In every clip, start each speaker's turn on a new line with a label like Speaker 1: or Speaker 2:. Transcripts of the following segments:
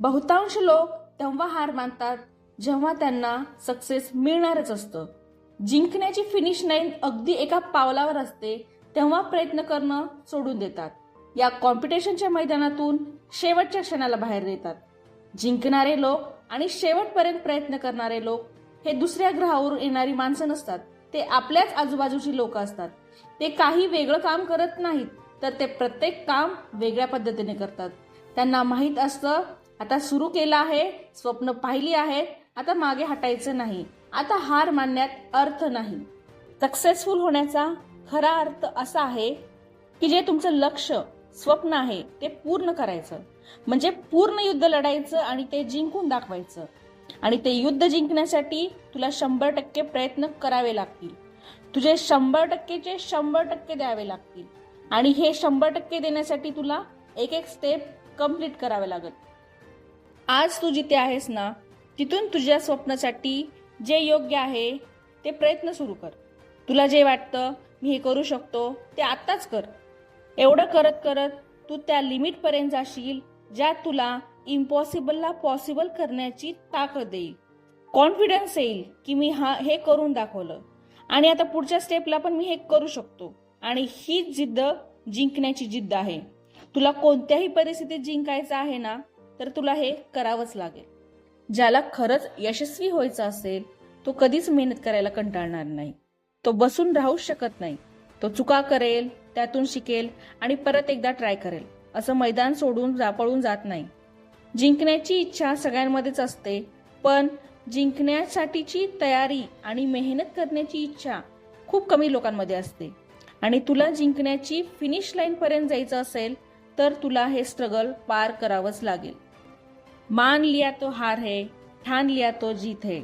Speaker 1: बहुतांश लोक तेव्हा हार मानतात जेव्हा त्यांना सक्सेस मिळणारच असतं. जिंकण्याची फिनिश लाईन अगदी एका पावलावर असते तेव्हा प्रयत्न करणं सोडून देतात. या कॉम्पिटिशनच्या मैदानातून शेवटच्या क्षणाला बाहेर येतात जिंकणारे लोक आणि शेवटपर्यंत प्रयत्न करणारे लोक हे दुसऱ्या ग्रहावरून येणारी माणसं नसतात. ते आपल्याच आजूबाजूची लोक असतात. ते काही वेगळं काम करत नाहीत तर ते प्रत्येक काम वेगळ्या पद्धतीने करतात. त्यांना माहीत असतं आता सुरू केलं आहे स्वप्न पाहिली आहेत आता मागे हटायचं नाही. आता हार मानण्यात अर्थ नाही. सक्सेसफुल होण्याचा खरा अर्थ असा आहे की जे तुमचं लक्ष स्वप्न आहे ते पूर्ण करायचं. म्हणजे पूर्ण युद्ध लढायचं आणि ते जिंकून दाखवायचं. आणि ते युद्ध जिंकण्यासाठी तुला शंभर टक्के प्रयत्न करावे लागतील. तुझे शंभर टक्केचे शंभर टक्के द्यावे लागतील. आणि हे शंभर टक्के देण्यासाठी तुला एक एक स्टेप कंप्लीट करावे लागत. आज तू जिथे आहेस ना तिथून तुझ्या स्वप्नासाठी जे योग्य आहे ते प्रयत्न सुरू कर. तुला जे वाटतं मी हे करू शकतो ते आत्ताच कर. एवढं करत करत तू त्या लिमिटपर्यंत जाशील ज्यात तुला इम्पॉसिबलला पॉसिबल करण्याची ताकद येईल कॉन्फिडन्स येईल की मी हा हे करून दाखवलं. आणि आता पुढच्या स्टेपला पण मी हे करू शकतो. आणि हीच जिद्द जिंकण्याची जिद्द आहे. तुला कोणत्याही परिस्थितीत जिंकायचं आहे ना तर तुला हे करावंच लागेल. ज्याला खरंच यशस्वी व्हायचं असेल तो कधीच मेहनत करायला कंटाळणार नाही. तो बसून राहूच शकत नाही. तो चुका करेल त्यातून शिकेल आणि परत एकदा ट्राय करेल. असं मैदान सोडून जापळून जात नाही. जिंकण्याची इच्छा सगळ्यांमध्येच असते. पण जिंकण्यासाठीची तयारी आणि मेहनत करण्याची इच्छा खूप कमी लोकांमध्ये असते. आणि तुला जिंकण्याची फिनिश लाईनपर्यंत जायचं असेल तर तुला हे स्ट्रगल पार करावंच लागेल. मान लिया तो हार है ठान लिया तो जीत है.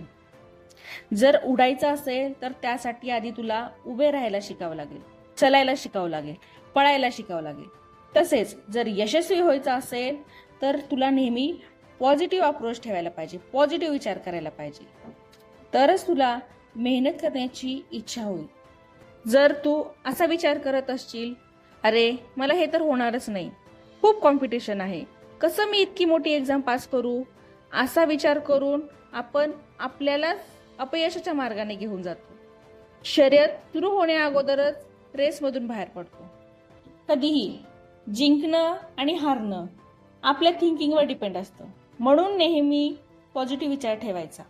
Speaker 1: जर उडायचं असेल तर त्यासाठी आधी तुला उभे राहायला शिकावं लागेल चलायला शिकावं लागेल पळायला शिकावं लागेल. तसेच जर यशस्वी व्हायचं असेल तर तुला नेहमी पॉझिटिव्ह अप्रोच ठेवायला पाहिजे पॉझिटिव्ह विचार करायला पाहिजे. तरच तुला मेहनत करण्याची इच्छा होईल. जर तू असा विचार करत असशील अरे मला हे तर होणारच नाही. खूप कॉम्पिटिशन आहे. कसं मी इतकी मोठी एक्झाम पास करू? असा विचार करून आपण आपल्यालाच अपयशाच्या मार्गाने घेऊन जातो. शर्यत सुरू होण्या अगोदरच रेसमधून बाहेर पडतो. कधीही जिंकणं आणि हारणं आपल्या थिंकिंगवर डिपेंड असतं. म्हणून नेहमी पॉझिटिव्ह विचार ठेवायचा.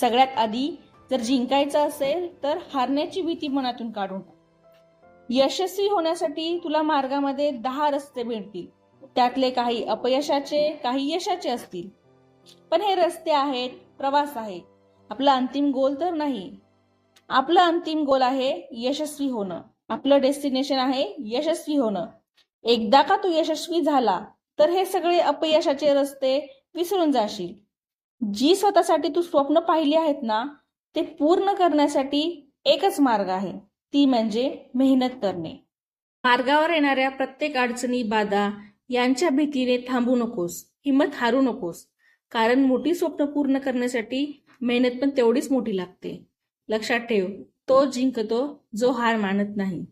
Speaker 1: सगळ्यात आधी जर जिंकायचं असेल तर हारण्याची भीती मनातून काढून टाक. यशस्वी होण्यासाठी तुला मार्गामध्ये दहा रस्ते मिळतील. त्यातले काही अपयशाचे काही यशाचे असतील. पण हे रस्ते आहेत प्रवास आहे. आपला अंतिम गोल तर नाही. आपलं अंतिम गोल आहे यशस्वी होणं. आपलं डेस्टिनेशन आहे यशस्वी होणं. एकदा का तू यशस्वी झाला तर हे सगळे अपयशाचे रस्ते विसरून जाशील. जी स्वतःसाठी तू स्वप्न पाहिली आहेत ना ते पूर्ण करण्यासाठी एकच मार्ग आहे. ती म्हणजे मेहनत करणे. मार्गावर येणाऱ्या प्रत्येक अडचणी बाधा यांच्या भीतीने थांबू नकोस हिंमत हारू नकोस. कारण मोठी स्वप्न पूर्ण करण्यासाठी मेहनत पण तेवढीच मोठी लागते. लक्षात ठेव तो जिंकतो जो हार मानत नाही.